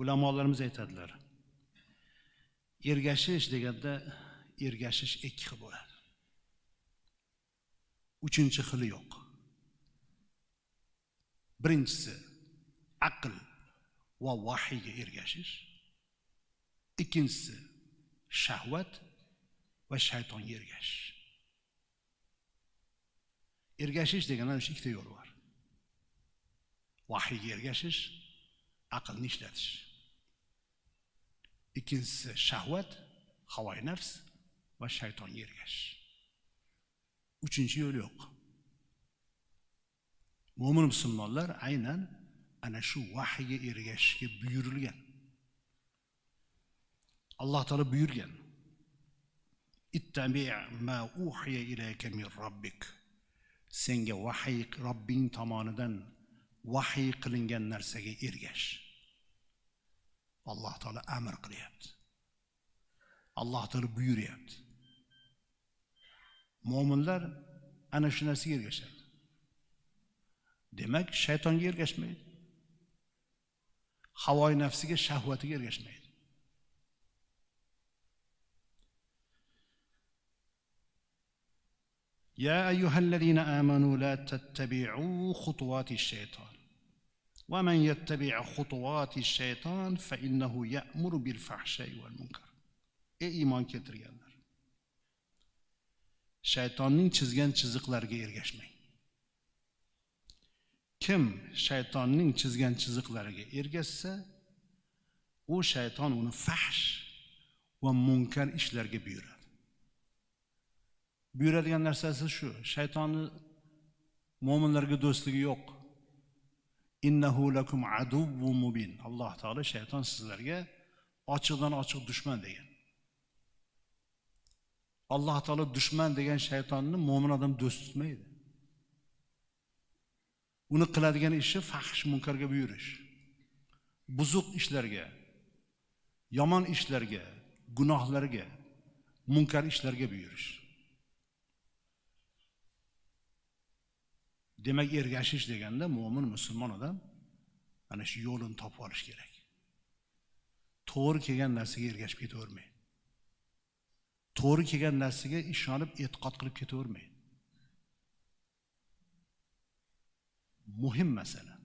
ulamolarimiz aytadilar ergashish deganda ergashish ikki xil bo'ladi. Uchinchi xili yo'q. Birinchisi aql va vahiyga ergashish ikkinchisi shahvat va shaytonga ergashish. Ergashish deganda o'sha ikkita yo'l bor. Vahiyga ergashish aqlni ishlatish. İkkinchisi shahvat havoyi nafs va shaytonga ergashish uchinchi yo'l yo'q mo'min musulmonlar aynan ana shu vahiyga ergashishga buyurilgan alloh taolo buyurgan ittabi ma uhiya ilayka min robbik senga vahiy robbing tomonidan vahiy qilingan narsaga ergash alloh taolo amr qilyapti alloh taolo buyuryapti mo'minlar ana shu narsaga ergashadi demak shaytonga ergashmaydi havoyi nafsiga shahvatiga ergashmaydi يا أيها الذين آمنوا لا تتبعوا خطوات الشيطان ومن يتبع خطوات الشيطان فإنه يأمر بالفحشاء والمنكر ey iymon keltirganlar shaytonning chizgan chiziqlariga ergashmang kim shaytonning chizgan chiziqlariga ergashsa u shayton uni fahsh va munkar ishlarga buyuradi buyuradigan narsasi shu shaytonni mo'minlarga do'stligi yo'q Innahu lakum aduvvu mubin. Alloh taolo shayton sizlarga ochiqdan ochiq dushman degan. Alloh taolo dushman degan shaytonni mo'min odam do'st tutmaydi. Uni qiladigan ishi fahsh munkarga buyurish. Buzuq ishlarga yomon ishlarga gunohlarga munkar ishlarga buyurish. Demak ergashish deganda mo'min musulmon odam ana shu yo'lini topib olish kerak. To'g'ri kelgan narsaga ergashib ketavermaydi. To'g'ri kelgan narsaga ishonib e'tiqod qilib ketavermaydi. Muhim masala.